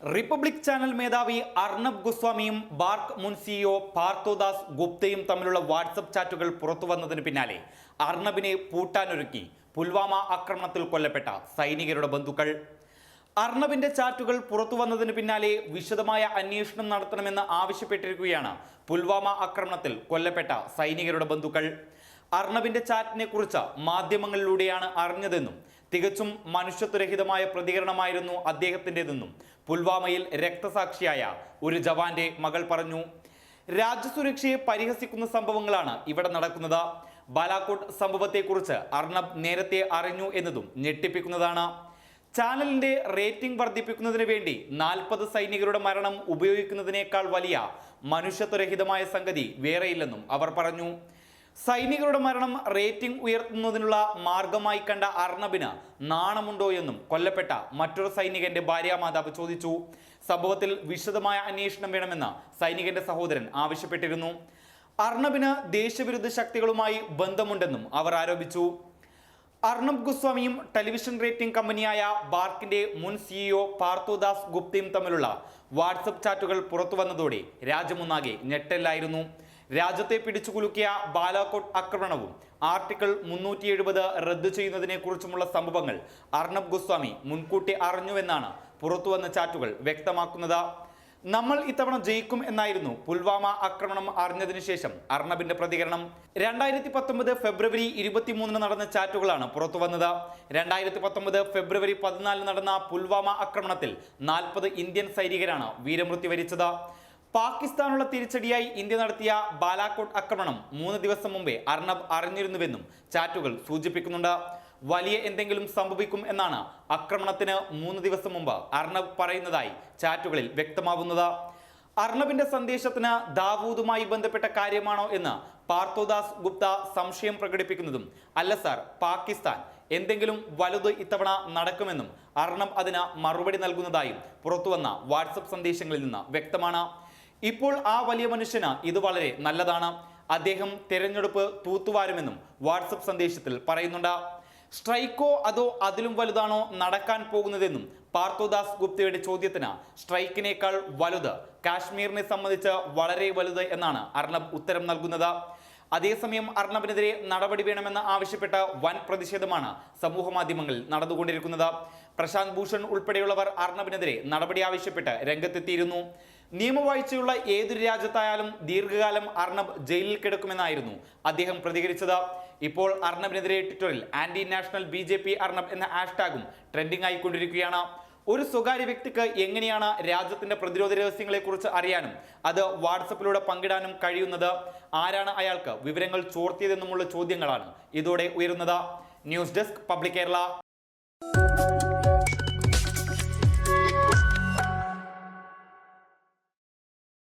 Republic channel മേധാവി Arnab ഗോസ്വാമിയും BARC മുൻ CEO Partho Das ഗുപ്തയും തമ്മിലുള്ള വാട്സപ്പ് ചാറ്റുകൾ പുറത്തു വന്നതിന് പിന്നാലെ അർണബിനെ പൂട്ടാനൊരുക്കി പുൽവാമ ആക്രമണത്തിൽ കൊല്ലപ്പെട്ട സൈനികരുടെ ബന്ധുക്കൾ. അർണബിന്റെ ചാറ്റുകൾ പുറത്തു വന്നതിന് പിന്നാലെ വിശദമായ അന്വേഷണം നടത്തണമെന്ന് ആവശ്യപ്പെട്ടിരിക്കുകയാണ് പുൽവാമ ആക്രമണത്തിൽ കൊല്ലപ്പെട്ട സൈനികരുടെ ബന്ധുക്കൾ. അർണബിന്റെ ചാറ്റിനെ കുറിച്ച് മാധ്യമങ്ങളിലൂടെയാണ് അറിഞ്ഞതെന്നും തികച്ചും മനുഷ്യത്വരഹിതമായ പ്രതികരണമായിരുന്നു അദ്ദേഹത്തിന്റെതെന്നും പുൽവാമയിൽ രക്തസാക്ഷിയായ ഒരു ജവാന്റെ മകൾ പറഞ്ഞു രാജ്യസുരക്ഷയെ പരിഹസിക്കുന്ന സംഭവങ്ങളാണ് ഇവിടെ നടക്കുന്നത്. ബാലാക്കോട്ട് സംഭവത്തെക്കുറിച്ച് അർണബ് നേരത്തെ അറിഞ്ഞു എന്നതും ഞെട്ടിപ്പിക്കുന്നതാണ്. ചാനലിന്റെ റേറ്റിംഗ് വർദ്ധിപ്പിക്കുന്നതിന് വേണ്ടി നാൽപ്പത് സൈനികരുടെ മരണം ഉപയോഗിക്കുന്നതിനേക്കാൾ വലിയ മനുഷ്യത്വരഹിതമായ സംഗതി വേറെയില്ലെന്നും അവർ പറഞ്ഞു. സൈനികരുടെ മരണം റേറ്റിംഗ് ഉയർത്തുന്നതിനുള്ള മാർഗമായി കണ്ട അർണബിന് നാണമുണ്ടോ എന്നും കൊല്ലപ്പെട്ട മറ്റൊരു സൈനികന്റെ ഭാര്യാമാതാവ് ചോദിച്ചു. സംഭവത്തിൽ വിശദമായ അന്വേഷണം വേണമെന്ന് സൈനികന്റെ സഹോദരൻ ആവശ്യപ്പെട്ടിരുന്നു. അർണബിന് ദേശവിരുദ്ധ ശക്തികളുമായി ബന്ധമുണ്ടെന്നും അവർ ആരോപിച്ചു. അർണബ് ഗോസ്വാമിയും ടെലിവിഷൻ റേറ്റിംഗ് കമ്പനിയായ ബാർക്കിന്റെ മുൻ സിഇഒ പാർത്ഥോദാസ് ഗുപ്തയും തമ്മിലുള്ള വാട്സപ്പ് ചാറ്റുകൾ പുറത്തുവന്നതോടെ രാജ്യമൊന്നാകെ ഞെട്ടലായിരുന്നു രാജ്യത്തെ പിടിച്ചുകുലുക്കിയ ബാലാക്കോട്ട് ആക്രമണവും ആർട്ടിക്കിൾ മുന്നൂറ്റി എഴുപത് റദ്ദു ചെയ്യുന്നതിനെ കുറിച്ചുമുള്ള സംഭവങ്ങൾ അർണബ് ഗോസ്വാമി മുൻകൂട്ടി അറിഞ്ഞുവെന്നാണ് പുറത്തുവന്ന ചാറ്റുകൾ വ്യക്തമാക്കുന്നത്. നമ്മൾ ഇത്തവണ ജയിക്കും എന്നായിരുന്നു പുൽവാമ ആക്രമണം അറിഞ്ഞതിനു ശേഷം അർണബിന്റെ പ്രതികരണം. രണ്ടായിരത്തി പത്തൊമ്പത് ഫെബ്രുവരി ഇരുപത്തിമൂന്നിന് നടന്ന ചാറ്റുകളാണ് പുറത്തു വന്നത് രണ്ടായിരത്തി പത്തൊമ്പത് ഫെബ്രുവരി പതിനാലിന് നടന്ന പുൽവാമ ആക്രമണത്തിൽ നാൽപ്പത് ഇന്ത്യൻ സൈനികരാണ് വീരമൃത്യു വരിച്ചത് പാകിസ്ഥാനുള്ള തിരിച്ചടിയായി ഇന്ത്യ നടത്തിയ ബാലാക്കോട്ട് ആക്രമണം മൂന്ന് ദിവസം മുമ്പേ അർണബ് അറിഞ്ഞിരുന്നുവെന്നും ചാറ്റുകൾ സൂചിപ്പിക്കുന്നുണ്ട്. വലിയ എന്തെങ്കിലും സംഭവിക്കും എന്നാണ് ആക്രമണത്തിന് മൂന്ന് ദിവസം മുമ്പ് അർണബ് പറയുന്നതായി ചാറ്റുകളിൽ വ്യക്തമാവുന്നത്. അർണബിന്റെ സന്ദേശത്തിന് ദാവൂദുമായി ബന്ധപ്പെട്ട കാര്യമാണോ എന്ന് പാർത്തോദാസ് ഗുപ്ത സംശയം പ്രകടിപ്പിക്കുന്നതും അല്ല സാർ പാകിസ്ഥാൻ എന്തെങ്കിലും വലുത് ഇത്തവണ നടക്കുമെന്നും അർണബ് അതിന് മറുപടി നൽകുന്നതായും പുറത്തുവന്ന വാട്സപ്പ് സന്ദേശങ്ങളിൽ നിന്ന് വ്യക്തമാണ്. ഇപ്പോൾ ആ വലിയ മനുഷ്യന് ഇത് വളരെ നല്ലതാണ്. അദ്ദേഹം തിരഞ്ഞെടുപ്പ് തൂത്തുവാരുമെന്നും വാട്സപ്പ് സന്ദേശത്തിൽ പറയുന്നുണ്ട്. സ്ട്രൈക്കോ അതോ അതിലും വലുതാണോ നടക്കാൻ പോകുന്നതെന്നും പാർത്ഥോദാസ് ഗുപ്തയുടെ ചോദ്യത്തിന് സ്ട്രൈക്കിനേക്കാൾ വലുത് കാശ്മീരിനെ സംബന്ധിച്ച് വളരെ വലുത് എന്നാണ് അർണബ് ഉത്തരം നൽകുന്നത്. അതേസമയം അർണബിനെതിരെ നടപടി വേണമെന്ന് ആവശ്യപ്പെട്ട് വൻ പ്രതിഷേധമാണ് സമൂഹ മാധ്യമങ്ങളിൽ നടന്നുകൊണ്ടിരിക്കുന്നത്. പ്രശാന്ത് ഭൂഷൺ ഉൾപ്പെടെയുള്ളവർ അർണബിനെതിരെ നടപടി ആവശ്യപ്പെട്ട് രംഗത്തെത്തിയിരുന്നു. നിയമവാഴ്ചയുള്ള ഏതൊരു രാജ്യത്തായാലും ദീർഘകാലം അർണബ് ജയിലിൽ കിടക്കുമെന്നായിരുന്നു അദ്ദേഹം പ്രതികരിച്ചത്. ഇപ്പോൾ അർണബിനെതിരെ ട്വിറ്ററിൽ anti national B J P Arnab എന്ന ഹാഷ്ടാഗും ട്രെൻഡിംഗ് ആയിക്കൊണ്ടിരിക്കുകയാണ്. ഒരു സ്വകാര്യ വ്യക്തിക്ക് എങ്ങനെയാണ് രാജ്യത്തിന്റെ പ്രതിരോധ രഹസ്യങ്ങളെ കുറിച്ച് അറിയാനും അത് വാട്സപ്പിലൂടെ പങ്കിടാനും കഴിയുന്നത്? ആരാണ് അയാൾക്ക് വിവരങ്ങൾ ചോർത്തിയതെന്നുമുള്ള ചോദ്യങ്ങളാണ് ഇതോടെ ഉയരുന്നത്. News desk public Kerala.